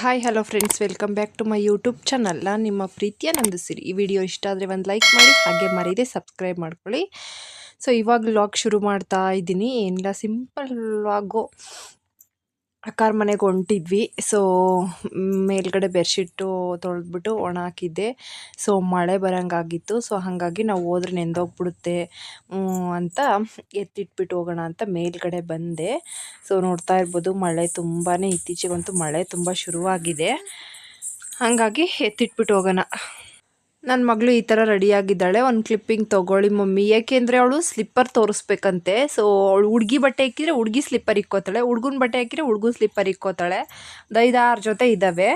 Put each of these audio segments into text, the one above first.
Hi hello friends welcome back to my YouTube ಚಾನಲ್ನ ನಿಮ್ಮ ಪ್ರೀತಿಯ ನಂದಿಸಿರಿ. ಈ ವಿಡಿಯೋ ಇಷ್ಟ ಆದರೆ ಒಂದು ಲೈಕ್ ಮಾಡಿ, ಹಾಗೆ ಮರೀದೆ ಸಬ್ಸ್ಕ್ರೈಬ್ ಮಾಡ್ಕೊಳ್ಳಿ. ಸೊ ಇವಾಗ ಲಾಗ್ ಶುರು ಮಾಡ್ತಾ ಇದ್ದೀನಿ. ಏನಿಲ್ಲ ಸಿಂಪಲ್ ಲಾಗು ಅಕ್ಕಾರ ಮನೆಗೆ ಹೊಂಟಿದ್ವಿ. ಸೊ ಮೇಲ್ಗಡೆ ಬೆರ್ಶಿಟ್ಟು ತೊಳೆದ್ಬಿಟ್ಟು ಒಣ ಹಾಕಿದ್ದೆ. ಸೊ ಮಳೆ ಬರೋಂಗಾಗಿತ್ತು. ಸೊ ಹಾಗಾಗಿ ನಾವು ಹೋದ್ರೆ ನೆಂದೋಗ್ಬಿಡುತ್ತೆ ಅಂತ ಎತ್ತಿಟ್ಬಿಟ್ಟು ಹೋಗೋಣ ಅಂತ ಮೇಲ್ಗಡೆ ಬಂದೆ. ಸೊ ನೋಡ್ತಾ ಇರ್ಬೋದು ಮಳೆ ತುಂಬಾ ಇತ್ತೀಚೆಗಂತೂ ಮಳೆ ತುಂಬ ಶುರುವಾಗಿದೆ. ಹಾಗಾಗಿ ಎತ್ತಿಟ್ಬಿಟ್ಟು ಹೋಗೋಣ. ನನ್ನ ಮಗಳು ಈ ಥರ ರೆಡಿಯಾಗಿದ್ದಾಳೆ ಒಂದು ಕ್ಲಿಪ್ಪಿಂಗ್ ತೊಗೊಳ್ಳಿ ಮಮ್ಮಿ. ಏಕೆಂದರೆ ಅವಳು ಸ್ಲಿಪ್ಪರ್ ತೋರಿಸ್ಬೇಕಂತೆ. ಸೊ ಅವಳು ಹುಡುಗಿ ಬಟ್ಟೆ ಹಾಕಿದರೆ ಹುಡುಗಿ ಸ್ಲಿಪ್ಪರ್ ಇಕ್ಕೋತಾಳೆ, ಹುಡುಗನ ಬಟ್ಟೆ ಹಾಕಿದ್ರೆ ಹುಡುಗನ ಸ್ಲಿಪ್ಪರ್ ಇಕ್ಕೋತಾಳೆ. ಐದಾರು ಜೊತೆ ಇದ್ದಾವೆ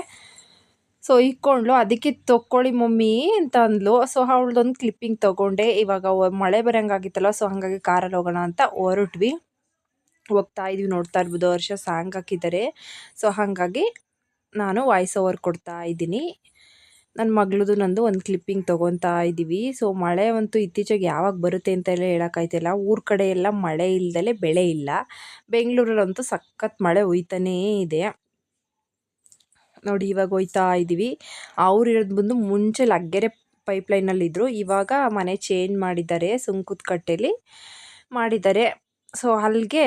ಸೊ ಇಕ್ಕೊಂಡ್ಲು ಅದಕ್ಕೆ ತೊಗೊಳ್ಳಿ ಮಮ್ಮಿ ಅಂತ ಅಂದ್ಲು ಸೊ ಅವಳದೊಂದು ಕ್ಲಿಪ್ಪಿಂಗ್ ತೊಗೊಂಡೆ. ಇವಾಗ ಮಳೆ ಬರೋಂಗಾಗಿತ್ತಲ್ಲ ಸೊ ಹಾಗಾಗಿ ಕಾರಲ್ಲಿ ಹೋಗೋಣ ಅಂತ ಹೊರಟ್ವಿ. ಹೋಗ್ತಾ ಇದೀವಿ ನೋಡ್ತಾ ಇರ್ಬೋದು. ವರ್ಷ ಸಾಂಗ್ ಹಾಕಿದ್ದಾರೆ. ಸೊ ಹಾಗಾಗಿ ನಾನು ವಾಯ್ಸ್ ಓವರ್ ಕೊಡ್ತಾ ಇದ್ದೀನಿ. ನನ್ನ ಮಗಳದು ನಂದು ಒಂದು ಕ್ಲಿಪ್ಪಿಂಗ್ ತೊಗೊತಾ ಇದ್ದೀವಿ ಸೊ ಮಳೆ ಅಂತೂ ಇತ್ತೀಚೆಗೆ ಯಾವಾಗ ಬರುತ್ತೆ ಅಂತೆಲ್ಲ ಹೇಳೋಕ್ಕಾಯ್ತಿಲ್ಲ. ಊರ ಕಡೆ ಎಲ್ಲ ಮಳೆ ಇಲ್ಲದೇ ಬೆಳೆ ಇಲ್ಲ. ಬೆಂಗಳೂರಲ್ಲಂತೂ ಸಖತ್ ಮಳೆ ಹೋಯ್ತಾನೇ ಇದೆ. ನೋಡಿ, ಇವಾಗ ಹೋಯ್ತಾ ಇದ್ದೀವಿ ಅವ್ರು ಇರೋದು ಬಂದು ಮುಂಚೆ ಲಗ್ಗೆರೆ ಪೈಪ್ಲೈನಲ್ಲಿದ್ದರು ಇವಾಗ ಮನೆ ಚೇಂಜ್ ಮಾಡಿದ್ದಾರೆ, ಸುಂಕುದ ಕಟ್ಟೆಲಿ ಮಾಡಿದ್ದಾರೆ. ಸೊ ಅಲ್ಲಿಗೆ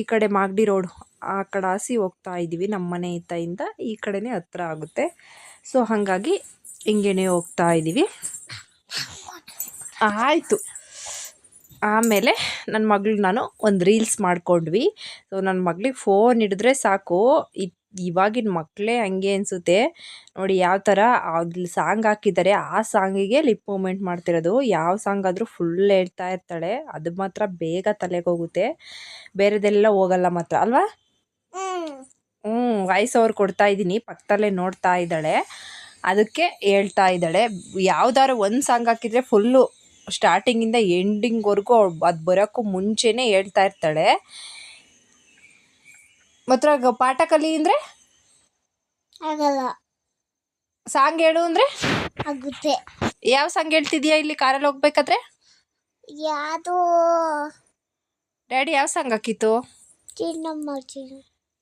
ಈ ಕಡೆ ಮಾಗಡಿ ರೋಡ್ ಆ ಕಡೆ ಹಾಸಿ ಹೋಗ್ತಾ ಇದ್ದೀವಿ ನಮ್ಮ ಮನೆ ಇತ್ತಾಯಿಂದ ಈ ಕಡೆನೇ ಹತ್ರ ಆಗುತ್ತೆ. ಸೊ ಹಾಗಾಗಿ ಹಿಂಗೇನೆ ಹೋಗ್ತಾ ಇದ್ದೀವಿ ಆಯಿತು. ಆಮೇಲೆ ನನ್ನ ಮಗಳು ನಾನು ಒಂದು ರೀಲ್ಸ್ ಮಾಡ್ಕೊಂಡ್ವಿ. ಸೊ ನನ್ನ ಮಗಳಿಗೆ ಫೋನ್ ಹಿಡಿದ್ರೆ ಸಾಕು. ಇವಾಗಿನ ಮಕ್ಕಳೇ ಹಂಗೆ ಅನಿಸುತ್ತೆ. ನೋಡಿ ಯಾವ ಥರ ಅಲ್ಲಿ ಸಾಂಗ್ ಹಾಕಿದ್ದಾರೆ ಆ ಸಾಂಗಿಗೆ ಲಿಪ್ ಮೂಮೆಂಟ್ ಮಾಡ್ತಿರೋದು. ಯಾವ ಸಾಂಗ್ ಆದರೂ ಫುಲ್ ಹೇಳ್ತಾ ಇರ್ತಾಳೆ. ಅದು ಮಾತ್ರ ಬೇಗ ತಲೆಗೆ ಹೋಗುತ್ತೆ. ಬೇರೆದೆಲ್ಲ ಹೋಗಲ್ಲ ಮಾತ್ರ ಅಲ್ವಾ? ಹ್ಞೂ ವಾಯ್ಸ್ ಅವ್ರು ಕೊಡ್ತಾ ಇದ್ದೀನಿ ಪಕ್ಕದಲ್ಲೇ ನೋಡ್ತಾ ಇದ್ದಾಳೆ. ಅದಕ್ಕೆ ಹೇಳ್ತಾ ಇದ್ದಾಳೆ. ಯಾವ್ದಾದ್ರು ಒಂದು ಸಾಂಗ್ ಹಾಕಿದರೆ ಫುಲ್ಲು ಸ್ಟಾರ್ಟಿಂಗಿಂದ ಎಂಡಿಂಗ್ವರೆಗೂ ಅದು ಬರೋಕ್ಕೂ ಮುಂಚೆನೇ ಹೇಳ್ತಾ ಇರ್ತಾಳೆ. ಮಾತ್ರ ಪಾಠ ಕಲಿ ಅಂದರೆ? ಆಗಲ್ಲ. ಸಾಂಗ್ ಹೇಳು ಅಂದರೆ? ಆಗುತ್ತೆ. ಯಾವ ಸಾಂಗ್ ಹೇಳ್ತಿದ್ಯಾ ಇಲ್ಲಿ ಕಾರಲ್ಲಿ ಹೋಗ್ಬೇಕಾದ್ರೆ? ಯಾವುದು? ಡ್ಯಾಡಿ ಯಾವ ಸಾಂಗ್ ಹಾಕಿತ್ತು? ಚಿನ್ನಮ್ಮ ಚಿನ್ನ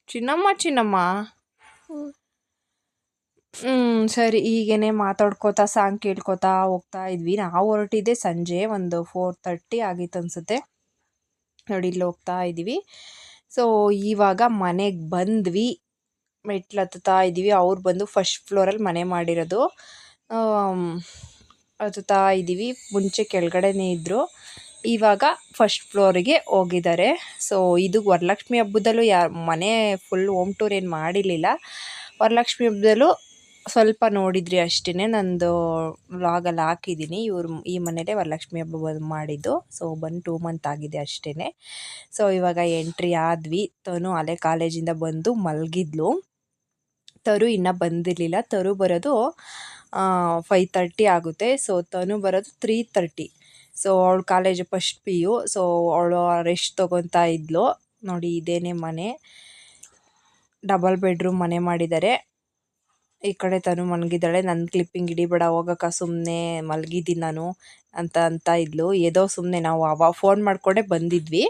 ಚಿನ್ನಮ್ಮ ಚಿನ್ನಮ್ಮ? ಹ್ಞೂ ಸರಿ, ಈಗೇನೆ ಮಾತಾಡ್ಕೋತಾ ಸಾಂಗ್ ಕೇಳ್ಕೊತಾ ಹೋಗ್ತಾ ಇದ್ವಿ. ನಾವು ಹೊರಟಿದ್ದೆ ಸಂಜೆ ಒಂದು ಫೋರ್ ತರ್ಟಿ ಆಗಿತ್ತು ಅನಿಸುತ್ತೆ. ನೋಡಿ, ಇಲ್ಲಿ ಹೋಗ್ತಾ ಇದ್ದೀವಿ. ಸೊ ಇವಾಗ ಮನೆಗೆ ಬಂದ್ವಿ. ಮೆಟ್ಲು ಹತ್ತುತ್ತಾ ಇದ್ದೀವಿ. ಅವ್ರು ಬಂದು ಫಸ್ಟ್ ಫ್ಲೋರಲ್ಲಿ ಮನೆ ಮಾಡಿರೋದು. ಹತ್ತುತ್ತಾ ಇದ್ದೀವಿ. ಮುಂಚೆ ಕೆಳಗಡೆನೇ ಇದ್ದರು ಇವಾಗ ಫಸ್ಟ್ ಫ್ಲೋರಿಗೆ ಹೋಗಿದ್ದಾರೆ. ಸೊ ಇದು ವರಲಕ್ಷ್ಮಿ ಹಬ್ಬದಲ್ಲೂ ಯಾರು, ಮನೆ ಫುಲ್ ಹೋಮ್ ಟೂರ್ ಏನು ಮಾಡಿರಲಿಲ್ಲ. ವರಲಕ್ಷ್ಮಿ ಹಬ್ಬದಲ್ಲೂ ಸ್ವಲ್ಪ ನೋಡಿದ್ರಿ ಅಷ್ಟೇ ನಂದು ವ್ಲಾಗಲ್ಲಿ ಹಾಕಿದ್ದೀನಿ ಇವ್ರು ಈ ಮನೇಲೆ ವರಲಕ್ಷ್ಮಿ ಹಬ್ಬ ಬಂದು ಮಾಡಿದ್ದು. ಸೊ ಬಂದು ಟೂ ಮಂತ್ ಆಗಿದೆ ಅಷ್ಟೇ ಸೊ ಇವಾಗ ಎಂಟ್ರಿ ಆದ್ವಿ. ತನು ಅಲೆ ಕಾಲೇಜಿಂದ ಬಂದು ಮಲಗಿದ್ಲು. ತರು ಇನ್ನೂ ಬಂದಿರಲಿಲ್ಲ. ತರು ಬರೋದು ಫೈ ತರ್ಟಿ ಆಗುತ್ತೆ. ಸೊ ತನು ಬರೋದು ತ್ರೀ ತರ್ಟಿ ಸೊ ಅವಳು college first P U so ಅವಳು ರೆಸ್ಟ್ ತೊಗೊತಾ ಇದ್ಲು. ನೋಡಿ, ಇದೇನೇ ಮನೆ. ಡಬಲ್ ಬೆಡ್ರೂಮ್ ಮನೆ ಮಾಡಿದ್ದಾರೆ. ಈ ಕಡೆ ತಾನು ಮಲಗಿದ್ದಾಳೆ ನನ್ನ ಕ್ಲಿಪ್ಪಿಂಗ್ ಹಿಡಿಬೇಡ ಹೋಗಕ್ಕ ಸುಮ್ಮನೆ ಮಲಗಿದ್ದೀನಿ ನಾನು ಅಂತ ಅಂತ ಇದ್ಲು. ಏದೋ ಸುಮ್ಮನೆ ನಾವು ಅವ ಫೋನ್ ಮಾಡಿಕೊಂಡೆ ಬಂದಿದ್ವಿ.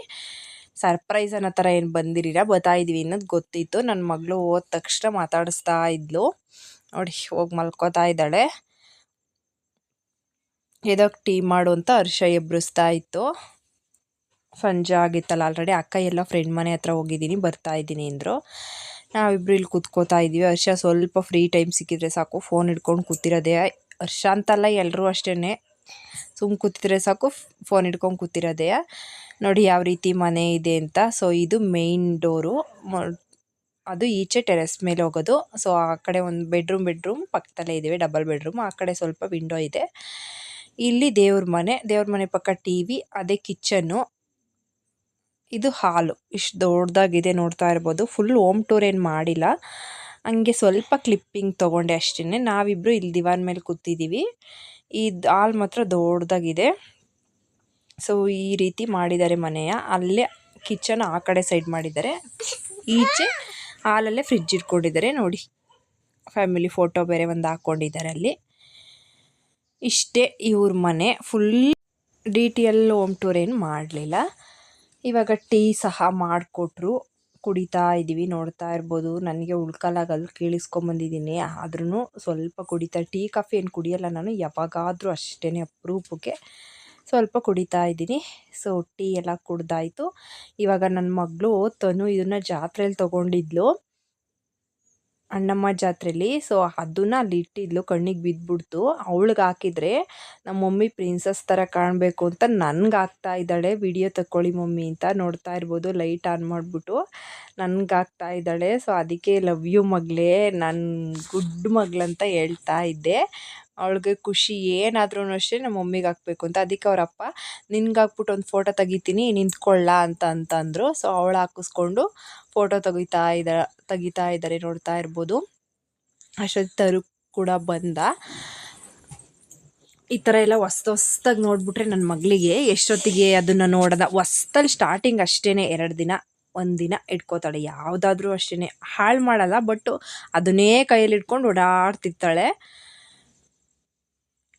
ಸರ್ಪ್ರೈಸ್ ಅನ್ನೋ ಥರ ಏನು ಬಂದಿರಲಿಲ್ಲ ಬತ್ತಾಯಿದ್ವಿ ಅನ್ನೋದು ಗೊತ್ತಿತ್ತು. ನನ್ನ ಮಗಳು ಹೋದ ತಕ್ಷಣ ಮಾತಾಡಿಸ್ತಾ ಇದ್ಲು. ನೋಡಿ, ಹೋಗಿ ಮಲ್ಕೋತಾ ಇದ್ದಾಳೆ. ಎದಕ್ಕೆ ಟೀ ಮಾಡು ಅಂತ ಹರ್ಷ ಎಬ್ಬಿಸ್ತಾ ಇತ್ತು. ಸಂಜೆ ಆಗಿತ್ತಲ್ಲ ಆಲ್ರೆಡಿ ಅಕ್ಕ ಎಲ್ಲ ಫ್ರೆಂಡ್ ಮನೆ ಹತ್ರ ಹೋಗಿದ್ದೀನಿ, ಬರ್ತಾ ಇದ್ದೀನಿ ಅಂದರು. ನಾವಿಬ್ರು ಇಲ್ಲಿ ಕೂತ್ಕೋತಾ ಇದ್ದೀವಿ ಹರ್ಷ ಸ್ವಲ್ಪ ಫ್ರೀ ಟೈಮ್ ಸಿಕ್ಕಿದ್ರೆ ಸಾಕು. ಫೋನ್ ಹಿಡ್ಕೊಂಡು ಕೂತಿರೋದೇ. ಹರ್ಷ ಅಂತಲ್ಲ ಎಲ್ಲರೂ ಅಷ್ಟೇ ಸುಮ್ಮ ಕೂತಿದ್ರೆ ಸಾಕು. ಫೋನ್ ಹಿಡ್ಕೊಂಡು ಕೂತಿರೋದೇ. ನೋಡಿ ಯಾವ ರೀತಿ ಮನೆ ಇದೆ ಅಂತ. ಸೊ ಇದು ಮೇಯ್ನ್ ಡೋರು ಅದು ಈಚೆ ಟೆರೆಸ್ ಮೇಲೆ ಹೋಗೋದು. ಸೊ ಆ ಕಡೆ ಒಂದು ಬೆಡ್ರೂಮ್ ಬೆಡ್ರೂಮ್ ಪಕ್ಕದಲ್ಲೇ ಇದ್ದೀವಿ. ಡಬಲ್ ಬೆಡ್ರೂಮ್ ಆ ಕಡೆ ಸ್ವಲ್ಪ ವಿಂಡೋ ಇದೆ. ಇಲ್ಲಿ ದೇವ್ರ ಮನೆ. ದೇವ್ರ ಮನೆ ಪಕ್ಕ ಟಿ ವಿ ಅದೇ ಕಿಚನ್ನು ಇದು ಹಾಲು. ಇಷ್ಟು ದೊಡ್ಡದಾಗಿದೆ ನೋಡ್ತಾ ಇರ್ಬೋದು. ಫುಲ್ ಓಮ್ ಟೂರ್ ಏನು ಮಾಡಿಲ್ಲ. ಹಂಗೆ ಸ್ವಲ್ಪ ಕ್ಲಿಪ್ಪಿಂಗ್ ತೊಗೊಂಡೆ ಅಷ್ಟೇ ನಾವಿಬ್ಬರು ಇಲ್ಲಿ ದಿವಾನ್ ಮೇಲೆ ಕೂತಿದ್ದೀವಿ ಈ ಹಾಲು ಮಾತ್ರ ದೊಡ್ಡದಾಗಿದೆ ಸೊ ಈ ರೀತಿ ಮಾಡಿದ್ದಾರೆ ಮನೆಯ. ಅಲ್ಲೇ ಕಿಚನ್ ಆ ಕಡೆ ಸೈಡ್ ಮಾಡಿದ್ದಾರೆ. ಈಚೆ ಹಾಲಲ್ಲೇ ಫ್ರಿಜ್ ಇಟ್ಕೊಂಡಿದ್ದಾರೆ. ನೋಡಿ ಫ್ಯಾಮಿಲಿ ಫೋಟೋ ಬೇರೆ ಒಂದು ಹಾಕ್ಕೊಂಡಿದ್ದಾರೆ ಅಲ್ಲಿ. ಇಷ್ಟೇ ಇವ್ರ ಮನೆ. Full D T L home tour ಏನು ಮಾಡಲಿಲ್ಲ. ಇವಾಗ ಟೀ ಸಹ ಮಾಡಿಕೊಟ್ರು, ಕುಡಿತಾ ಇದ್ದೀವಿ, ನೋಡ್ತಾ ಇರ್ಬೋದು. ನನಗೆ ಉಳ್ಕಲಾಗಲ್ಲಿ ಕೇಳಿಸ್ಕೊಂಬಂದಿದ್ದೀನಿ ಆದ್ರೂ ಸ್ವಲ್ಪ ಕುಡಿತಾ, ಟೀ, ಕಾಫಿ ಏನು ಕುಡಿಯಲ್ಲ ನಾನು, ಯಾವಾಗಾದರೂ ಅಷ್ಟೇ ಅಪರೂಪಕ್ಕೆ ಸ್ವಲ್ಪ ಕುಡಿತಾ ಇದ್ದೀನಿ. ಸೊ, ಟೀ ಎಲ್ಲ ಕುಡ್ದಾಯಿತು. ಇವಾಗ ನನ್ನ ಮಗಳು ತನು ಇದನ್ನು ಜಾತ್ರೆಯಲ್ಲಿ ತೊಗೊಂಡಿದ್ಲು. ಅಣ್ಣಮ್ಮ ಜಾತ್ರೆಯಲ್ಲಿ ಸೊ ಅದನ್ನ ಅಲ್ಲಿ ಇಟ್ಟಿದ್ಲು, ಕಣ್ಣಿಗೆ ಬಿದ್ದುಬಿಡ್ತು ಅವಳಿಗೆ ಹಾಕಿದರೆ ನಮ್ಮ ಮಮ್ಮಿ ಪ್ರಿನ್ಸಸ್ ಥರ ಕಾಣಬೇಕು ಅಂತ ನನ್ಗೆ ಹಾಕ್ತಾ ಇದ್ದಾಳೆ. ವಿಡಿಯೋ ತಗೊಳ್ಳಿ ಮಮ್ಮಿ ಅಂತ ನೋಡ್ತಾ ಇರ್ಬೋದು. ಲೈಟ್ ಆನ್ ಮಾಡಿಬಿಟ್ಟು ನನ್ಗೆ ಆಗ್ತಾ ಇದ್ದಾಳೆ. ಸೊ ಅದಕ್ಕೆ ಲವ್ ಯು ಮಗಳೇ ನನ್ನ ಗುಡ್ ಮಗಳಂತ ಹೇಳ್ತಾ ಇದ್ದೆ. ಅವಳಿಗೆ ಖುಷಿ ಏನಾದ್ರೂ ಅಷ್ಟೇ ನಮ್ಮ ಮಮ್ಮಿಗೆ ಹಾಕ್ಬೇಕು ಅಂತ. ಅದಕ್ಕೆ ಅವ್ರ ಅಪ್ಪ, ನಿನ್ಗೆ ಹಾಕ್ಬಿಟ್ಟು ಒಂದು ಫೋಟೋ ತೆಗಿತೀನಿ, ನಿಂತ್ಕೊಳ್ಳ ಅಂತ ಅಂತಂದರು ಸೊ ಅವಳು ಹಾಕಿಸ್ಕೊಂಡು ಫೋಟೋ ತೆಗಿತಾ ಇದ್ದ ತೆಗಿತಾ ಇದ್ದಾರೆ ನೋಡ್ತಾ ಇರ್ಬೋದು. ಅಷ್ಟೊತ್ತು ತರು ಕೂಡ ಬಂದ. ಈ ಥರ ಎಲ್ಲ ಹೊಸ್ತು ಹೊಸ್ದಾಗಿ ನೋಡಿಬಿಟ್ರೆ ನನ್ನ ಮಗಳಿಗೆ ಎಷ್ಟೊತ್ತಿಗೆ ಅದನ್ನು ನೋಡದ. ಹೊಸ್ತಲ್ಲಿ ಸ್ಟಾರ್ಟಿಂಗ್ ಅಷ್ಟೇ ಎರಡು ದಿನ, ಒಂದು ದಿನ ಇಟ್ಕೋತಾಳೆ. ಯಾವುದಾದ್ರೂ ಅಷ್ಟೇ ಹಾಳು ಮಾಡಲ್ಲ ಬಟ್ ಅದನ್ನೇ ಕೈಯಲ್ಲಿ ಇಟ್ಕೊಂಡು ಓಡಾಡ್ತಿರ್ತಾಳೆ.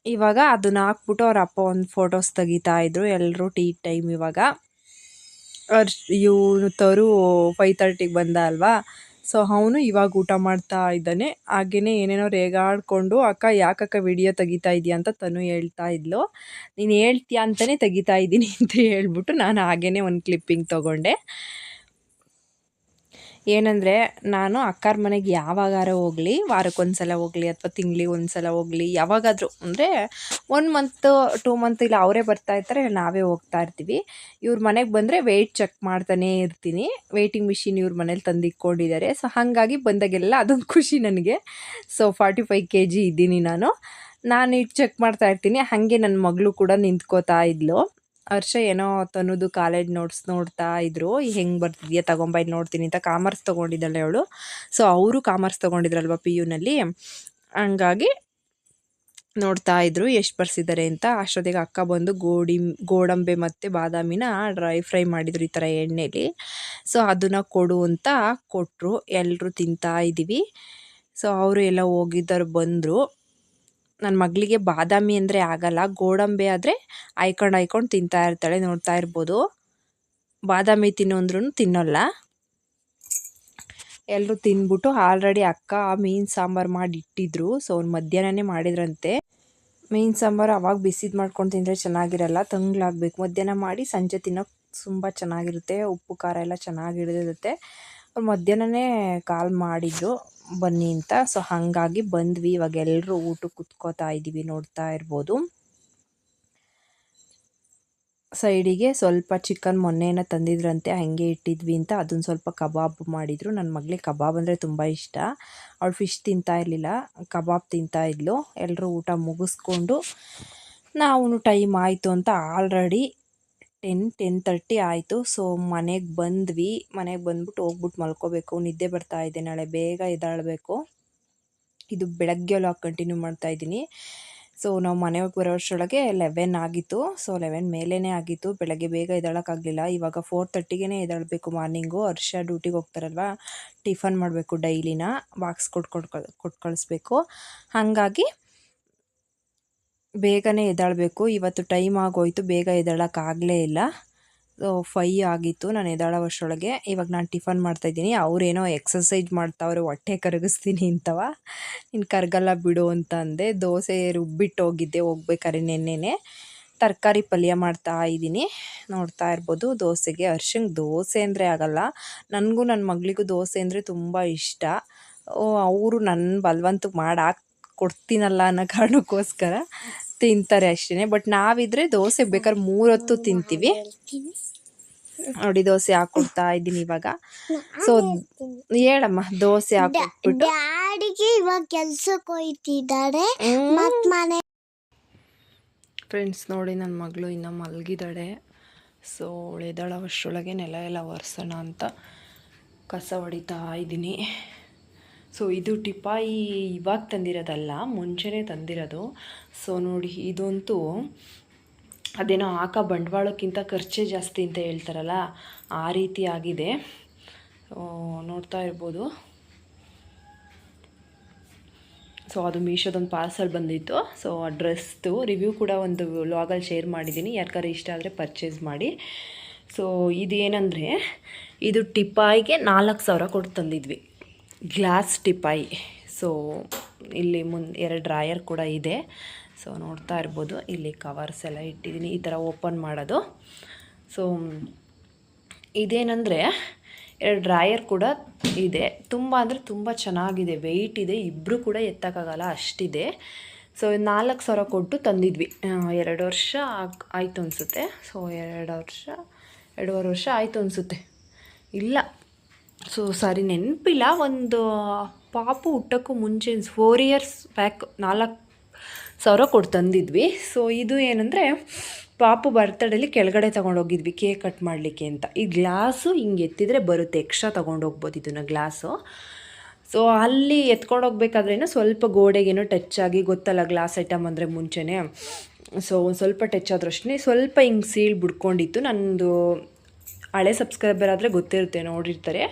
ಇವಾಗ ಅದನ್ನ ಹಾಕ್ಬಿಟ್ಟು ಅವ್ರ ಅಪ್ಪ ಒಂದು ಫೋಟೋಸ್ ತೆಗಿತಾ ಇದ್ರು. ಎಲ್ಲರೂ ಟೀ ಟೈಮ್ ಇವಾಗ. ಅವ್ರ ಇವನು ತರು ಫೈವ್ ತರ್ಟಿಗೆ ಬಂದ ಅಲ್ವಾ? ಸೊ ಅವನು ಇವಾಗ ಊಟ ಮಾಡ್ತಾ ಇದ್ದಾನೆ. ಹಾಗೆಯೇ ಏನೇನೋ ರೇಗಾಡಿಕೊಂಡು, ಅಕ್ಕ, ಯಾಕಕ್ಕ ವಿಡಿಯೋ ತೆಗಿತಾ ಇದೆಯಾ? ಅಂತ ತನು ಹೇಳ್ತಾ ಇದ್ಲು. ನೀನು ಹೇಳ್ತೀಯ ಅಂತಲೇ ತೆಗಿತಾ ಇದ್ದೀನಿ ಅಂತ ಹೇಳ್ಬಿಟ್ಟು ನಾನು ಹಾಗೆಯೇ ಒಂದು ಕ್ಲಿಪ್ಪಿಂಗ್ ತೊಗೊಂಡೆ. ಏನಂದರೆ, ನಾನು ಅಕ್ಕಾರ ಮನೆಗೆ ಯಾವಾಗಾರ ಹೋಗಲಿ, ವಾರಕ್ಕೊಂದ್ಸಲ ಹೋಗಲಿ ಅಥವಾ ತಿಂಗ್ಳಿಗೆ ಒಂದು ಸಲ ಹೋಗಲಿ, ಯಾವಾಗಾದರೂ ಅಂದರೆ ಒನ್ ಮಂತ್ ಟೂ ಮಂತ್ ಇಲ್ಲ ಅವರೇ ಬರ್ತಾ ಇರ್ತಾರೆ, ನಾವೇ ಹೋಗ್ತಾ ಇರ್ತೀವಿ. ಇವ್ರ ಮನೆಗೆ ಬಂದರೆ ವೆಯ್ಟ್ ಚೆಕ್ ಮಾಡ್ತಾನೇ ಇರ್ತೀನಿ. ವೆಯ್ಟಿಂಗ್ ಮಿಷಿನ್ ಇವ್ರ ಮನೇಲಿ ತಂದಿಟ್ಕೊಂಡಿದ್ದಾರೆ. ಸೊ ಹಾಗಾಗಿ ಬಂದಾಗೆಲ್ಲ ಅದೊಂದು ಖುಷಿ ನನಗೆ. So forty five K G ಇದ್ದೀನಿ ನಾನು. ನಾನು ಇಟ್ಟು ಚೆಕ್ ಮಾಡ್ತಾ ಇರ್ತೀನಿ. ಹಾಗೆ ನನ್ನ ಮಗಳು ಕೂಡ ನಿಂತ್ಕೋತಾ ಇದ್ಲು. ಹರ್ಷ ಏನೋ ತನ್ನದು ಕಾಲೇಜ್ ನೋಟ್ಸ್ ನೋಡ್ತಾ ಇದ್ರು ಹೆಂಗೆ ಬರ್ತಿದ್ಯಾ? ತಗೊಂಬ ನೋಡ್ತೀನಿ ಅಂತ ಕಾಮರ್ಸ್ ತಗೊಂಡಿದ್ದಾಳೆ ಅವಳು. ಸೊ ಅವರು ಕಾಮರ್ಸ್ ತೊಗೊಂಡಿದ್ರಲ್ವ ಪಿ ಯುನಲ್ಲಿ ಹಂಗಾಗಿ ನೋಡ್ತಾ ಇದ್ರು, ಎಷ್ಟು ಬರ್ಸಿದ್ದಾರೆ ಅಂತ? ಅಷ್ಟೊತ್ತಿಗೆ ಅಕ್ಕ ಬಂದು ಗೋಡಿ, ಗೋಡಂಬೆ ಮತ್ತು ಬಾದಾಮಿನ ಡ್ರೈ ಫ್ರೈ ಮಾಡಿದ್ರು ಈ ಥರ ಎಣ್ಣೆಲಿ. ಸೊ ಅದನ್ನು ಕೊಡು ಅಂತ ಕೊಟ್ಟರು ಎಲ್ಲರೂ ತಿಂತಾ ಇದ್ದೀವಿ ಸೊ ಅವರು ಎಲ್ಲ ಹೋಗಿದ್ದರು ಬಂದರು. ನನ್ನ ಮಗಳಿಗೆ ಬಾದಾಮಿ ಅಂದರೆ ಆಗಲ್ಲ, ಗೋಡಂಬಿ ಆದರೆ ಆಯ್ಕೊಂಡು ಆಯ್ಕೊಂಡು ತಿಂತಾ ಇರ್ತಾಳೆ, ನೋಡ್ತಾ ಇರ್ಬೋದು. ಬಾದಾಮಿ ತಿನ್ನು ಅಂದ್ರೂ ತಿನ್ನೋಲ್ಲ. ಎಲ್ಲರೂ ತಿಂದ್ಬಿಟ್ಟು ಆಲ್ರೆಡಿ ಅಕ್ಕ ಮೀನು ಸಾಂಬಾರು ಮಾಡಿ ಇಟ್ಟಿದ್ರು ಸೊ ಅವ್ರು ಮಧ್ಯಾಹ್ನನೇ ಮಾಡಿದ್ರಂತೆ. ಮೀನು ಸಾಂಬಾರು ಅವಾಗ ಬಿಸಿದು ಮಾಡ್ಕೊಂಡು ತಿಂದರೆ ಚೆನ್ನಾಗಿರಲ್ಲ ತಂಗ್ಲಾಗಬೇಕು ಮಧ್ಯಾಹ್ನ ಮಾಡಿ ಸಂಜೆ ತಿನ್ನೋಕೆ ತುಂಬ ಚೆನ್ನಾಗಿರುತ್ತೆ, ಉಪ್ಪು, ಖಾರ ಎಲ್ಲ ಚೆನ್ನಾಗಿ ಹಿಡಿದಿರುತ್ತೆ ಅವ್ರು ಮಧ್ಯಾಹ್ನನೇ ಕಾಲ್ ಮಾಡಿದ್ರು ಬನ್ನಿ ಅಂತ. ಸೊ ಹಾಗಾಗಿ ಬಂದ್ವಿ. ಇವಾಗ ಎಲ್ಲರೂ ಊಟಕ್ಕೆ ಕುತ್ಕೋತಾ ಇದ್ದೀವಿ. ನೋಡ್ತಾ ಇರ್ಬೋದು. ಸೈಡಿಗೆ ಸ್ವಲ್ಪ ಚಿಕನ್ ಮೊನ್ನೆನ ತಂದಿದ್ರಂತೆ. ಹಾಗೆ ಇಟ್ಟಿದ್ವಿ ಅಂತ. ಅದನ್ನು ಸ್ವಲ್ಪ ಕಬಾಬ್ ಮಾಡಿದರು. ನನ್ನ ಮಗಳಿಗೆ ಕಬಾಬ್ ಅಂದರೆ ತುಂಬ ಇಷ್ಟ. ಅವಳು ಫಿಶ್ ತಿಂತಾ ಇರಲಿಲ್ಲ. ಕಬಾಬ್ ತಿಂತಾ ಇದ್ಲು. ಎಲ್ಲರೂ ಊಟ ಮುಗಿಸ್ಕೊಂಡು ನಾವು ಟೈಮ್ ಆಯಿತು ಅಂತ ಆಲ್ರೆಡಿ ಟೆನ್ ಟೆನ್ ತರ್ಟಿ ಆಯಿತು ಸೊ ಮನೆಗೆ ಬಂದ್ವಿ ಮನೆಗೆ ಬಂದ್ಬಿಟ್ಟು ಹೋಗ್ಬಿಟ್ಟು ಮಲ್ಕೋಬೇಕು ನಿದ್ದೆ ಬರ್ತಾ ಇದೆ ನಾಳೆ ಬೇಗ ಎದ್ದಾಳಬೇಕು ಇದು ಬೆಳಗ್ಗೆ ಲಾಕ್ ಕಂಟಿನ್ಯೂ ಮಾಡ್ತಾ ಇದ್ದೀನಿ ಸೊ ನಾವು ಮನೆಗೆ ಬರೋಷ್ಟರೊಳಗೆ ಲೆವೆನ್ ಆಗಿತ್ತು ಸೊ ಲೆವೆನ್ ಮೇಲೇ ಆಗಿತ್ತು ಬೆಳಗ್ಗೆ ಬೇಗ ಎದ್ದೇಳೋಕ್ಕಾಗಲಿಲ್ಲ ಇವಾಗ ಫೋರ್ ತರ್ಟಿಗೆ ಎದ್ದಾಳಬೇಕು ಮಾರ್ನಿಂಗು ಹರ್ಷ ಡ್ಯೂಟಿಗೆ ಹೋಗ್ತಾರಲ್ವ ಟಿಫನ್ ಮಾಡಬೇಕು ಡೈಲಿನ ಬಾಕ್ಸ್ ಕೊಟ್ಟು ಕೊಟ್ಟು ಕೊಟ್ಟು ಹಾಗಾಗಿ ಬೇಗನೆ ಎದ್ದಾಳಬೇಕು. ಇವತ್ತು ಟೈಮ್ ಆಗೋಯ್ತು, ಬೇಗ ಎದ್ದಾಳೋಕ್ಕಾಗಲೇ ಇಲ್ಲ. ಸೊ ಫೈ ಆಗಿತ್ತು ನಾನು ಎದ್ದೇಳೋವಷ್ಟರೊಳಗೆ ಇವಾಗ ನಾನು ಟಿಫನ್ ಮಾಡ್ತಾಯಿದ್ದೀನಿ ಅವರೇನೋ ಎಕ್ಸಸೈಜ್ ಮಾಡ್ತಾವ್ರೆ, ಹೊಟ್ಟೆ ಕರಗಿಸ್ತೀನಿ ಅಂತವ. ಇನ್ನು ಕರಗಲ್ಲ ಬಿಡು ಅಂತ ಅಂದೆ ದೋಸೆ ರುಬ್ಬಿಟ್ಟು ಹೋಗಿದ್ದೆ, ಹೋಗ್ಬೇಕಾದ್ರೆ ನೆನ್ನೆನೆ. ತರಕಾರಿ ಪಲ್ಯ ಮಾಡ್ತಾ ಇದ್ದೀನಿ. ನೋಡ್ತಾ ಇರ್ಬೋದು, ದೋಸೆಗೆ ಅರ್ಶಂಗೆ ದೋಸೆ ಅಂದರೆ ಆಗಲ್ಲ. ನನಗೂ ನನ್ನ ಮಗಳಿಗೂ ದೋಸೆ ಅಂದರೆ ತುಂಬ ಇಷ್ಟ. ಅವರು ನನ್ನ ಬಲವಂತಕ್ಕೆ ಮಾಡಿ ಕೊಡ್ತೀನಲ್ಲ ಅನ್ನೋ ಕಾರಣಕ್ಕೋಸ್ಕರ ತಿಂತಾರೆ ಅಷ್ಟೇ ಬಟ್ ನಾವಿದ್ರೆ ದೋಸೆ ಬೇಕಾದ್ರೆ ಮೂರೊತ್ತು ತಿಂತೀವಿ. ನೋಡಿ ದೋಸೆ ಹಾಕೊಡ್ತಾ ಇದ್ದೀನಿ ಇವಾಗ. ಸೊ ಹೇಳಮ್ಮ ದೋಸೆ ಹಾಕೊಟ್ಬಿಟ್ಟು. ಡ್ಯಾಡಿಗೆ ಇವಾಗ ಕೆಲ್ಸಕ್ಕೆ ಹೋಯ್ತಿದ್ದಾರೆ. ಮತ್ ಮನೆ ಫ್ರೆಂಡ್ಸ್ ನೋಡಿ ನನ್ನ ಮಗಳು ಇನ್ನೂ ಮಲಗಿದ್ದಾಳೆ ಸೊ ವರ್ಷೊಳಗೆ ನೆಲ ಎಲ್ಲ ಒರೆಸೋಣ ಅಂತ ಕಸ ಹೊಡಿತಾ ಇದ್ದೀನಿ. ಸೊ ಇದು ಟಿಪಾಯಿ ಇವಾಗ ತಂದಿರೋದಲ್ಲ, ಮುಂಚೆನೇ ತಂದಿರೋದು. ಸೊ ನೋಡಿ, ಇದಂತೂ ಅದೇನೋ ಹಾಕೋ ಬಂಡವಾಳಕ್ಕಿಂತ ಖರ್ಚೇ ಜಾಸ್ತಿ ಅಂತ ಹೇಳ್ತಾರಲ್ಲ, ಆ ರೀತಿ ಆಗಿದೆ. ನೋಡ್ತಾ ಇರ್ಬೋದು. ಸೊ ಅದು ಮೀಶೋದೊಂದು ಪಾರ್ಸಲ್ ಬಂದಿತ್ತು. ಸೊ ಆ ಡ್ರೆಸ್ದು ರಿವ್ಯೂ ಕೂಡ ಒಂದು ವ್ಲಾಗಲ್ಲಿ ಶೇರ್ ಮಾಡಿದ್ದೀನಿ. ಯಾರಿಗಾರು ಇಷ್ಟ ಆದರೆ ಪರ್ಚೇಸ್ ಮಾಡಿ. ಸೊ ಇದೇನಂದರೆ, ಇದು ಟಿಪಾಯಿಗೆ ನಾಲ್ಕು ಸಾವಿರ ಕೊಟ್ಟು ತಂದಿದ್ವಿ. ಗ್ಲಾಸ್ ಟಿಪಾಯಿ ಸೊ ಇಲ್ಲಿ ಮುಂದೆ ಎರಡು ಡ್ರಾಯರ್ ಕೂಡ ಇದೆ. ಸೊ ನೋಡ್ತಾ ಇರ್ಬೋದು. ಇಲ್ಲಿ ಕವರ್ಸ್ ಎಲ್ಲ ಇಟ್ಟಿದ್ದೀನಿ. ಈ ಥರ ಓಪನ್ ಮಾಡೋದು. ಸೊ ಇದೇನೆಂದರೆ, ಎರಡು ಡ್ರಾಯರ್ ಕೂಡ ಇದೆ. ತುಂಬ ಅಂದರೆ ತುಂಬ ಚೆನ್ನಾಗಿದೆ. ವೆಯ್ಟ್ ಇದೆ. ಇಬ್ಬರು ಕೂಡ ಎತ್ತಕ್ಕಾಗಲ್ಲ ಅಷ್ಟಿದೆ. ಸೊ ನಾಲ್ಕು ಸಾವಿರ ಕೊಟ್ಟು ತಂದಿದ್ವಿ. ಎರಡು ವರ್ಷ ಆಯಿತು ಅನಿಸುತ್ತೆ. ಸೊ ಎರಡು ವರ್ಷ, ಎರಡೂವರೆ ವರ್ಷ ಆಯಿತು ಅನಿಸುತ್ತೆ. ಇಲ್ಲ. ಸೊ ಸಾರಿ, ನೆನಪಿಲ್ಲ. ಒಂದು ಪಾಪು ಹುಟ್ಟೋಕ್ಕೂ ಮುಂಚೆ ಫೋರ್ ಇಯರ್ಸ್ ಬ್ಯಾಕ್ ನಾಲ್ಕು ಸಾವಿರ ಕೊಟ್ಟು ತಂದಿದ್ವಿ. ಸೊ ಇದು ಏನಂದರೆ ಪಾಪು ಬರ್ತಡೇಲಿ ಕೆಳಗಡೆ ತೊಗೊಂಡೋಗಿದ್ವಿ ಕೇಕ್ ಕಟ್ ಮಾಡಲಿಕ್ಕೆ ಅಂತ. ಈ ಗ್ಲಾಸು ಹಿಂಗೆ ಎತ್ತಿದರೆ ಬರುತ್ತೆ ಎಕ್ಸ್ಟ್ರಾ ತೊಗೊಂಡೋಗ್ಬೋದು ಇದನ್ನು ಗ್ಲಾಸು. ಸೊ ಅಲ್ಲಿ ಎತ್ಕೊಂಡು ಹೋಗ್ಬೇಕಾದ್ರೇನೋ ಸ್ವಲ್ಪ ಗೋಡೆಗೇನೋ ಟಚ್ ಆಗಿ, ಗೊತ್ತಲ್ಲ ಗ್ಲಾಸ್ ಐಟಮ್ ಅಂದರೆ ಮುಂಚೆನೇ. ಸೊ ಒಂದು ಸ್ವಲ್ಪ ಟಚ್ ಆದ್ರಷ್ಟೇ ಸ್ವಲ್ಪ ಹಿಂಗೆ ಸೀಳು ಬಿಡ್ಕೊಂಡಿತ್ತು. ನಂದು ಹಳೆ ಸಬ್ಸ್ಕ್ರೈಬರ್ ಆದರೆ ಗೊತ್ತಿರುತ್ತೆ, ನೋಡಿರ್ತಾರೆ.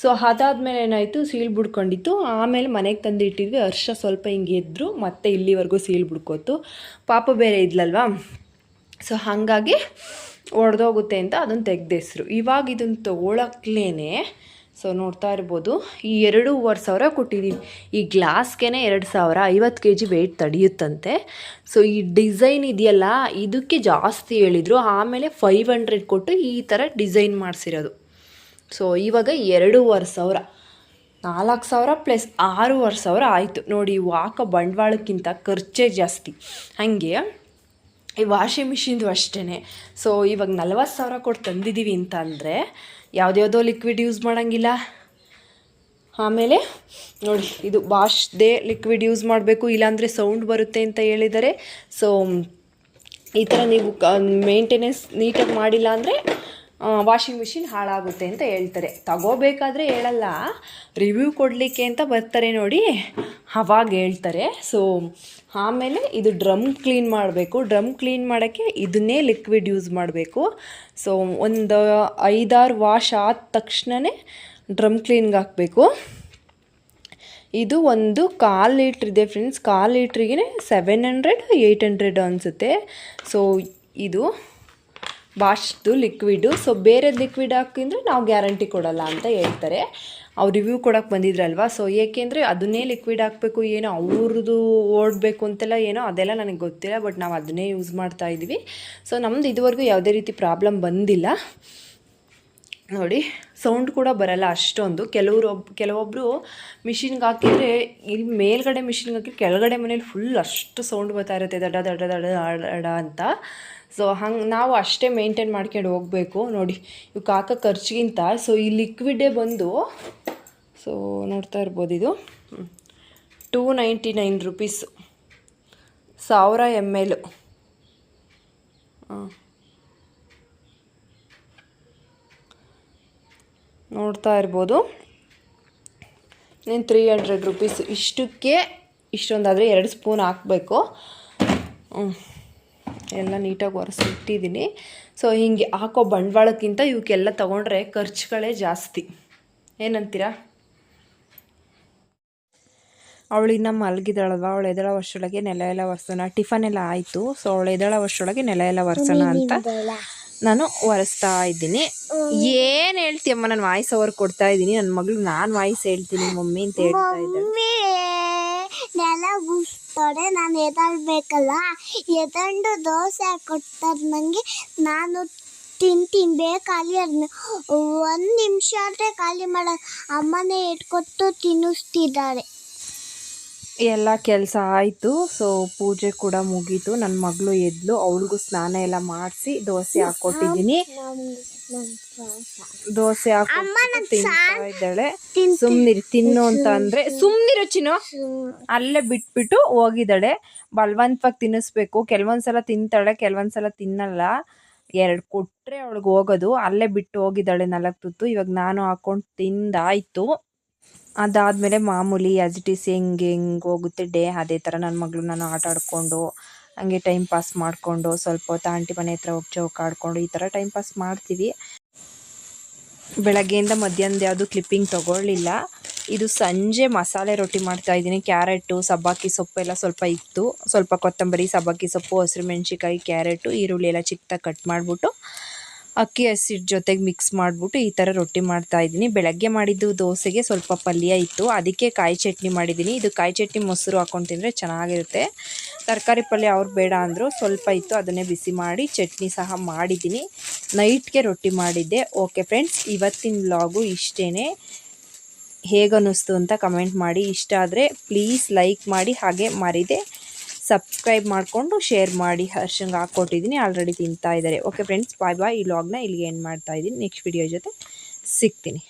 ಸೊ ಅದಾದಮೇಲೆ ಏನಾಯಿತು? ಸೀಲ್ ಬಿಡ್ಕೊಂಡಿತ್ತು. ಆಮೇಲೆ ಮನೆಗೆ ತಂದು ಇಟ್ಟಿದ್ವಿ ಹರ್ಷ ಸ್ವಲ್ಪ ಹಿಂಗೆ ಎದ್ರು, ಮತ್ತೆ ಇಲ್ಲಿವರೆಗೂ ಸೀಲ್ ಬಿಡ್ಕೋತು. ಪಾಪ ಬೇರೆ ಇದ್ಲಲ್ವಾ? ಸೊ ಹಾಗಾಗಿ ಒಡೆದೋಗುತ್ತೆ ಅಂತ ಅದನ್ನು ತೆಗ್ದೆಸ್ರು. ಇವಾಗ ಇದನ್ನು ತೊಗೊಳಕ್ಲೇ ಸೊ ನೋಡ್ತಾ ಇರ್ಬೋದು. ಈ ಎರಡೂವರೆ ಸಾವಿರ ಕೊಟ್ಟಿದ್ದೀನಿ ಈ ಗ್ಲಾಸ್ಗೆ ಎರಡು ಸಾವಿರ ಐವತ್ತು ಕೆ ಜಿ ವೆಯ್ಟ್ ತಡೆಯುತ್ತಂತೆ. ಸೊ ಈ ಡಿಸೈನ್ ಇದೆಯಲ್ಲ, ಇದಕ್ಕೆ ಜಾಸ್ತಿ ಹೇಳಿದರು. ಆಮೇಲೆ ಫೈವ್ ಹಂಡ್ರೆಡ್ ಕೊಟ್ಟು ಈ ಥರ ಡಿಸೈನ್ ಮಾಡಿಸಿರೋದು. ಸೊ ಇವಾಗ ಎರಡೂವರೆ ಸಾವಿರ. ನಾಲ್ಕು ಸಾವಿರ ಪ್ಲಸ್ ಆರೂವರೆ ಸಾವಿರ ಆಯಿತು. ನೋಡಿ ವಾಕ ಬಂಡವಾಳಕ್ಕಿಂತ ಖರ್ಚೇ ಜಾಸ್ತಿ. ಹಾಗೆ, ಈ ವಾಷಿಂಗ್ ಮಿಷಿನ್ದು ಅಷ್ಟೇ ಸೊ ಇವಾಗ ನಲ್ವತ್ತು ಸಾವಿರ ಕೊಟ್ಟು ತಂದಿದ್ದೀವಿ ಅಂತ ಅಂದರೆ ಯಾವುದ್ಯಾವುದೋ ಲಿಕ್ವಿಡ್ ಯೂಸ್ ಮಾಡೋಂಗಿಲ್ಲ. ಆಮೇಲೆ ನೋಡಿ, ಇದು ವಾಶ್ದೇ ಲಿಕ್ವಿಡ್ ಯೂಸ್ ಮಾಡಬೇಕು, ಇಲ್ಲಾಂದರೆ ಸೌಂಡ್ ಬರುತ್ತೆ ಅಂತ ಹೇಳಿದ್ದಾರೆ ಸೊ ಈ ಥರ ನೀವು ಮೇಂಟೆನೆನ್ಸ್ ನೀಟಾಗಿ ಮಾಡಿಲ್ಲ ಅಂದರೆ ವಾಷಿಂಗ್ ಮಿಷಿನ್ ಹಾಳಾಗುತ್ತೆ ಅಂತ ಹೇಳ್ತಾರೆ. ತಗೋಬೇಕಾದ್ರೆ ಹೇಳಲ್ಲ ರಿವ್ಯೂ ಕೊಡಲಿಕ್ಕೆ ಅಂತ ಬರ್ತಾರೆ ನೋಡಿ, ಅವಾಗ ಹೇಳ್ತಾರೆ. ಸೊ ಆಮೇಲೆ ಇದು ಡ್ರಮ್ ಕ್ಲೀನ್ ಮಾಡಬೇಕು. ಡ್ರಮ್ ಕ್ಲೀನ್ ಮಾಡೋಕ್ಕೆ ಇದನ್ನೇ ಲಿಕ್ವಿಡ್ ಯೂಸ್ ಮಾಡಬೇಕು. ಸೊ ಒಂದು ಐದಾರು ವಾಶ್ ಆದ ತಕ್ಷಣವೇ ಡ್ರಮ್ ಕ್ಲೀನ್ಗೆ ಹಾಕಬೇಕು. ಇದು ಒಂದು ಕಾಲು ಲೀಟ್ರ್ ಇದೆ ಫ್ರೆಂಡ್ಸ್ ಕಾಲು ಲೀಟ್ರಿಗೆ ಸೆವೆನ್ ಹಂಡ್ರೆಡ್ ಏಯ್ಟ್ ಹಂಡ್ರೆಡ್ ಅನಿಸುತ್ತೆ. ಸೊ ಇದು ಬಾಷ್ದು ಲಿಕ್ವಿಡು ಸೊ ಬೇರೆ ಲಿಕ್ವಿಡ್ ಹಾಕಿದ್ರೆ ನಾವು ಗ್ಯಾರಂಟಿ ಕೊಡಲ್ಲ ಅಂತ ಹೇಳ್ತಾರೆ. ಅವ್ರು ರಿವ್ಯೂ ಕೊಡೋಕೆ ಬಂದಿದ್ರಲ್ವಾ? ಸೊ ಏಕೆಂದರೆ ಅದನ್ನೇ ಲಿಕ್ವಿಡ್ ಹಾಕಬೇಕು, ಏನೋ ಅವ್ರದ್ದು ಓಡಬೇಕು ಅಂತೆಲ್ಲ ಏನೋ ಅದೆಲ್ಲ ನನಗೆ ಗೊತ್ತಿಲ್ಲ ಬಟ್ ನಾವು ಅದನ್ನೇ ಯೂಸ್ ಮಾಡ್ತಾ ಇದ್ದೀವಿ. ಸೊ ನಮ್ಮದು ಇದುವರೆಗೂ ಯಾವುದೇ ರೀತಿ ಪ್ರಾಬ್ಲಮ್ ಬಂದಿಲ್ಲ. ನೋಡಿ ಸೌಂಡ್ ಕೂಡ ಬರಲ್ಲ ಅಷ್ಟೊಂದು. ಕೆಲವರು ಕೆಲವೊಬ್ಬರು ಮಿಷಿನ್ಗೆ ಹಾಕಿದರೆ ಇಲ್ಲಿ ಮೇಲ್ಗಡೆ ಮಿಷಿನ್ಗೆ ಹಾಕಿ ಕೆಳಗಡೆ ಮನೇಲಿ ಫುಲ್ ಅಷ್ಟು ಸೌಂಡ್ ಬರ್ತಾ ಇರುತ್ತೆ ದಡ ದಡ ದಡ ಅಂತ. ಸೊ ಹಂಗೆ ನಾವು ಅಷ್ಟೇ ಮೇಂಟೈನ್ ಮಾಡ್ಕೊಂಡು ಹೋಗಬೇಕು. ನೋಡಿ ಇವಕ್ಕೆ ಹಾಕೋ ಖರ್ಚಿಗಿಂತ ಸೊ ಈ ಲಿಕ್ವಿಡೇ ಬಂದು ಸೊ ನೋಡ್ತಾ ಇರ್ಬೋದು ಇದು. ಟೂ ನೈಂಟಿ ನೈನ್ ರುಪೀಸು ಸಾವಿರ ಎಂ ಎಲ್ ನೋಡ್ತಾ ಇರ್ಬೋದು. ನೀನು ತ್ರೀ ಹಂಡ್ರೆಡ್ ರುಪೀಸ್ ಇಷ್ಟಕ್ಕೆ ಇಷ್ಟೊಂದಾದರೆ ಎರಡು ಸ್ಪೂನ್ ಹಾಕಬೇಕು. ಎಲ್ಲ ನೀಟಾಗಿ ಒರೆಸಿಟ್ಟಿದ್ದೀನಿ ಸೊ ಹಿಂಗೆ ಹಾಕೋ ಬಂಡವಾಳಕ್ಕಿಂತ ಇವಕ್ಕೆಲ್ಲ ತೊಗೊಂಡ್ರೆ ಖರ್ಚುಗಳೇ ಜಾಸ್ತಿ. ಏನಂತೀರಾ? ಅವಳು ಇನ್ನು ಮಲಗಿದಾಳಲ್ವ? ಅವಳು ಎದಳ ವರ್ಷದೊಳಗೆ ನೆಲ ಎಲ್ಲ ಒರೆಸೋಣ. ಟಿಫನ್ ಎಲ್ಲ ಆಯಿತು. ಸೊ ಅವಳು ಎದಳ ವರ್ಷದೊಳಗೆ ನೆಲ ಎಲ್ಲ ಒರೆಸೋಣ ಅಂತ ನಾನು ಒರೆಸ್ತಾ ಇದ್ದೀನಿ. ಏನು ಹೇಳ್ತೀಯಮ್ಮ ನಾನು ವಾಯ್ಸ್ ಓವರ್ ಕೊಡ್ತಾ ಇದ್ದೀನಿ. ನನ್ನ ಮಗಳು ನಾನು ವಾಯ್ಸ್ ಹೇಳ್ತೀನಿ ಮಮ್ಮಿ ಅಂತ ಹೇಳ್ತಾ ಇದ್ದಾಳೆ. ಗುಸ್ತಾರೆ ನಾನು ಎದಾಳ್ಬೇಕಲ್ಲ ಎದಂಡು ದೋಸೆ ಕೊಡ್ತಾರೆ ನನಗೆ ನಾನು ತಿಂತೀನಿ ಬೇಕಾಲಿ ಅದನ್ನ ಒಂದು ನಿಮಿಷ ಆದರೆ ಖಾಲಿ ಮಾಡ. ಅಮ್ಮನೇ ಇಟ್ಕೊಟ್ಟು ತಿನ್ನಿಸ್ತಿದ್ದಾರೆ ಎಲ್ಲ ಕೆಲಸ ಆಯಿತು. ಸೊ ಪೂಜೆ ಕೂಡ ಮುಗೀತು. ನನ್ನ ಮಗಳು ಎದ್ಲು. ಅವಳಿಗೂ ಸ್ನಾನ ಎಲ್ಲ ಮಾಡಿಸಿ ದೋಸೆ ಹಾಕ್ಕೊಟ್ಟಿದ್ದೀನಿ ದೋಸೆ ಹಾಕೊಂಡು ತಿಂತಾ ಇದ್ದಾಳೆ. ಸುಮ್ನಿರಿ ತಿನ್ನು ಅಂತ ಅಂದ್ರೆ ಸುಮ್ನಿರು ಚಿನ್ನು. ಅಲ್ಲೇ ಬಿಟ್ಬಿಟ್ಟು ಹೋಗಿದ್ದಾಳೆ. ಬಲವಂತವಾಗಿ ತಿನ್ನಿಸ್ಬೇಕು. ಕೆಲವೊಂದ್ಸಲ ತಿಂತಾಳೆ ಕೆಲವೊಂದ್ಸಲ ತಿನ್ನಲ್ಲ. ಎರಡು ಕೊಟ್ಟರೆ ಅವಳಿಗೆ ಹೋಗೋದು. ಅಲ್ಲೇ ಬಿಟ್ಟು ಹೋಗಿದ್ದಾಳೆ ನಾಲ್ಕು ತುತ್ತು. ಇವಾಗ ನಾನು ಹಾಕೊಂಡು ತಿಂದಾಯ್ತು. ಅದಾದಮೇಲೆ ಮಾಮೂಲಿ ಆಸ್ ಇಟ್ ಈಸ್ ಹೆಂಗೆ ಹೆಂಗೆ ಹೋಗುತ್ತೆ ಡೇ ಅದೇ ಥರ ನನ್ನ ಮಗಳು ನಾನು ಆಟ ಆಡಿಕೊಂಡು, ಹಂಗೆ ಟೈಮ್ ಪಾಸ್ ಮಾಡಿಕೊಂಡು, ಸ್ವಲ್ಪ ಹೊತ್ತು ಆಂಟಿ ಮನೆ ಹತ್ರ ಹೋಗಿ ಚೌಕ ಆಡಿಕೊಂಡು ಈ ಥರ ಟೈಮ್ ಪಾಸ್ ಮಾಡ್ತೀವಿ. ಬೆಳಗ್ಗೆಯಿಂದ ಮಧ್ಯಾಹ್ನದ ಯಾವುದು ಕ್ಲಿಪ್ಪಿಂಗ್ ತೊಗೊಳ್ಳಿಲ್ಲ. ಇದು ಸಂಜೆ ಮಸಾಲೆ ರೊಟ್ಟಿ ಮಾಡ್ತಾ ಇದ್ದೀನಿ. ಕ್ಯಾರೆಟು, ಸಬ್ಬಾಕಿ ಸೊಪ್ಪು ಎಲ್ಲ ಸ್ವಲ್ಪ ಇತ್ತು. ಸ್ವಲ್ಪ ಕೊತ್ತಂಬರಿ ಸಬ್ಬಕ್ಕಿ ಸೊಪ್ಪು, ಹಸಿರು ಮೆಣಸಿಕಾಯಿ ಕ್ಯಾರೆಟು, ಈರುಳ್ಳಿ ಎಲ್ಲ ಚಿಕ್ಕದಾಗಿ ಕಟ್ ಮಾಡಿಬಿಟ್ಟು ಅಕ್ಕಿ ಹಸಿಟ್ಟು ಜೊತೆಗೆ ಮಿಕ್ಸ್ ಮಾಡಿಬಿಟ್ಟು ಈ ಥರ ರೊಟ್ಟಿ ಮಾಡ್ತಾ ಇದ್ದೀನಿ. ಬೆಳಗ್ಗೆ ಮಾಡಿದ್ದು ದೋಸೆಗೆ ಸ್ವಲ್ಪ ಪಲ್ಯ ಇತ್ತು. ಅದಕ್ಕೆ ಕಾಯಿ ಚಟ್ನಿ ಮಾಡಿದ್ದೀನಿ. ಇದು ಕಾಯಿ ಚಟ್ನಿ ಮೊಸರು ಹಾಕೊಂಡು ತಿಂದರೆ ಚೆನ್ನಾಗಿರುತ್ತೆ. ತರಕಾರಿ ಪಲ್ಯ ಅವ್ರು ಬೇಡ ಅಂದರು ಸ್ವಲ್ಪ ಇತ್ತು. ಅದನ್ನೇ ಬಿಸಿ ಮಾಡಿ ಚಟ್ನಿ ಸಹ ಮಾಡಿದ್ದೀನಿ. ನೈಟ್ಗೆ ರೊಟ್ಟಿ ಮಾಡಿದ್ದೆ. ಓಕೆ ಫ್ರೆಂಡ್ಸ್, ಇವತ್ತಿನ ವ್ಲಾಗು ಇಷ್ಟೇ ಹೇಗನ್ನಿಸ್ತು ಅಂತ ಕಮೆಂಟ್ ಮಾಡಿ. ಇಷ್ಟ ಆದರೆ ಪ್ಲೀಸ್ ಲೈಕ್ ಮಾಡಿ. ಹಾಗೆ ಮರಿದೆ. ಸಬ್ಸ್ಕ್ರೈಬ್ ಮಾಡಿಕೊಂಡು ಶೇರ್ ಮಾಡಿ ಹರ್ಷಂಗೆ ಹಾಕ್ಕೊಟ್ಟಿದ್ದೀನಿ ಆಲ್ರೆಡಿ ತಿಂತಾ ಇದ್ದಾರೆ. ಓಕೆ ಫ್ರೆಂಡ್ಸ್ ಬಾಯ್ ಬಾಯ್ ಈ ವ್ಲಾಗ್ನ ಇಲ್ಲಿಗೆ ಏನು ಮಾಡ್ತಾ ಇದ್ದೀನಿ. ನೆಕ್ಸ್ಟ್ ವಿಡಿಯೋ ಜೊತೆ ಸಿಗ್ತೀನಿ.